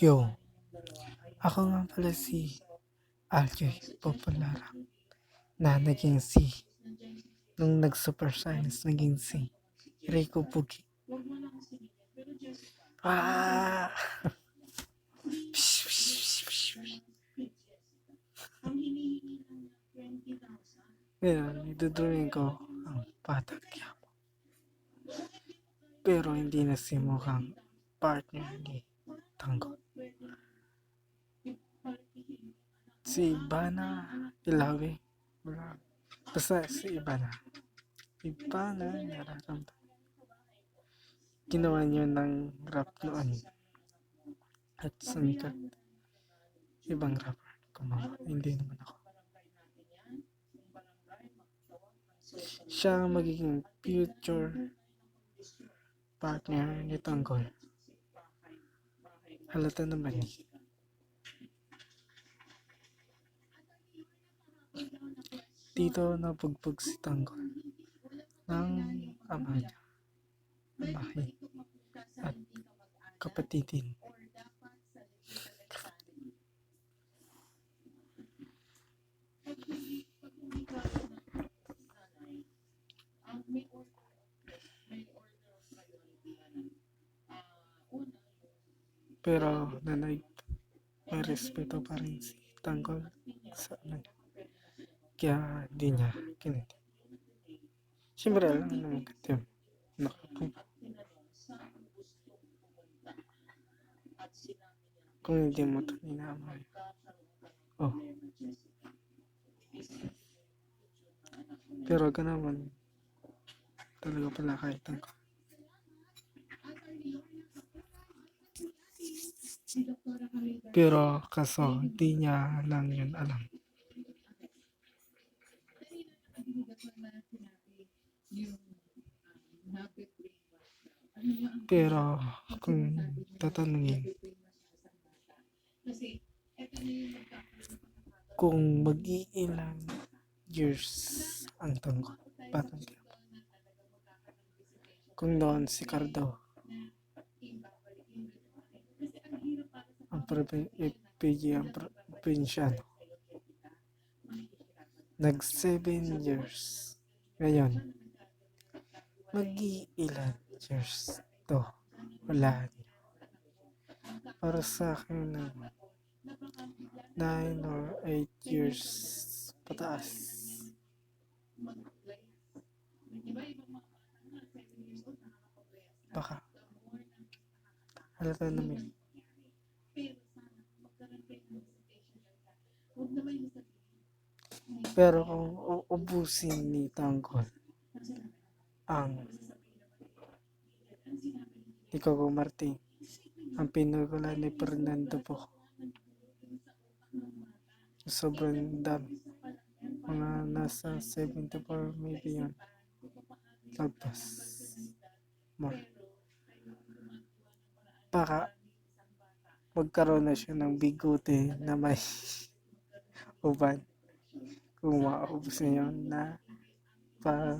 Yo, ako nga pala si Aljoy Popularang na naging C. Nung nag-super science, naging C. Rico Pugi. Ah! Ngayon, idudrawing ko ang Patag. Pero hindi na si mukhang partner ni Si Ivana Ilawi. Wala. Basta si Ivana. Ivana nararamdaman. Ginawa niyo ng rap noon. At sumikat. Ibang rapper. Kumawa. Hindi naman ako. Siya ang magiging future partner ni Tanggol. Halata naman niya. Dito nabugbog si Tanggol ng ama niya, bahay at kapatidin. Pero nanay, may respeto pa rin si Tanggol. Kaya di niya kiniti. Siyempre alam naman kasi nakapupo. Kung hindi mo ito minamahal. Oh. Pero ka naman, talaga pala kahit ang Pero kaso, di niya lang yun alam. Pero kung tatanungin, kung mag-iilang years ang tanggol, parang di- kung noon si Cardo, ang probi- PG ang pro- probinsyano, nag 7 years, ngayon, mag-iilan years to, wala niya. Para sa akin, naman, 9 or 8 years pataas. Baka. Halata namin. Pero kung uubusin ni Tanggol ang ni Coco Martin, ang pinagula ni Fernando po. Sobrang dami. Mga nasa 74 million. Lagpas. More. Baka magkaroon na siya ng bigote na may uban. Kung maubos yun na pa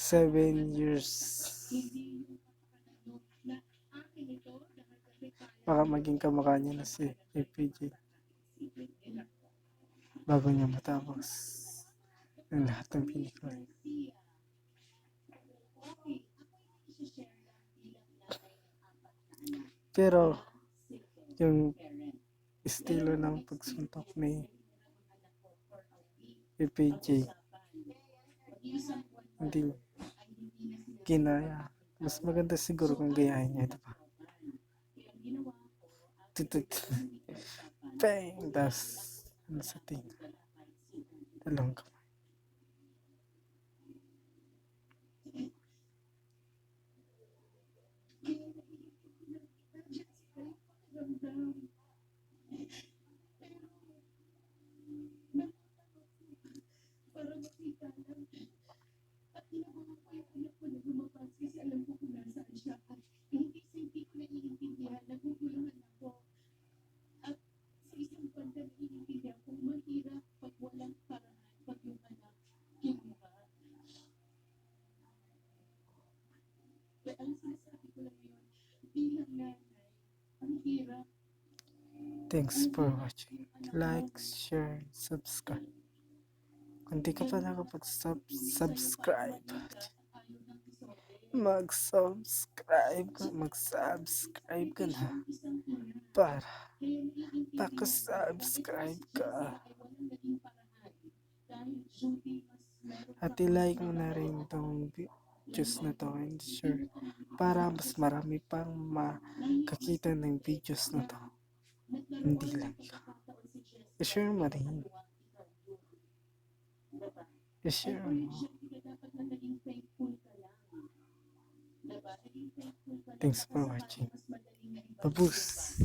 7 years. Baka maging kamukha na si APJ. Bago niya matapos ang lahat ng pelikula. Pero yung estilo ng pagsuntok ni APJ hindi ginaya. Mas maganda siguro kung gayahin niya, di ba? Tutut. Bang! Das. Ano sa tinga? Dalawang kamay. Thanks for watching. Like, share, subscribe. Kung di ka pa nakapag-subscribe, mag-subscribe ka, mag-subscribe ka na para paka-subscribe ka. At i-like mo na rin itong videos na to and share para mas marami pang makakita ng videos na to. Hindi lang ikaw. I-share mo rin. I-share mo. Thanks for watching. Babus!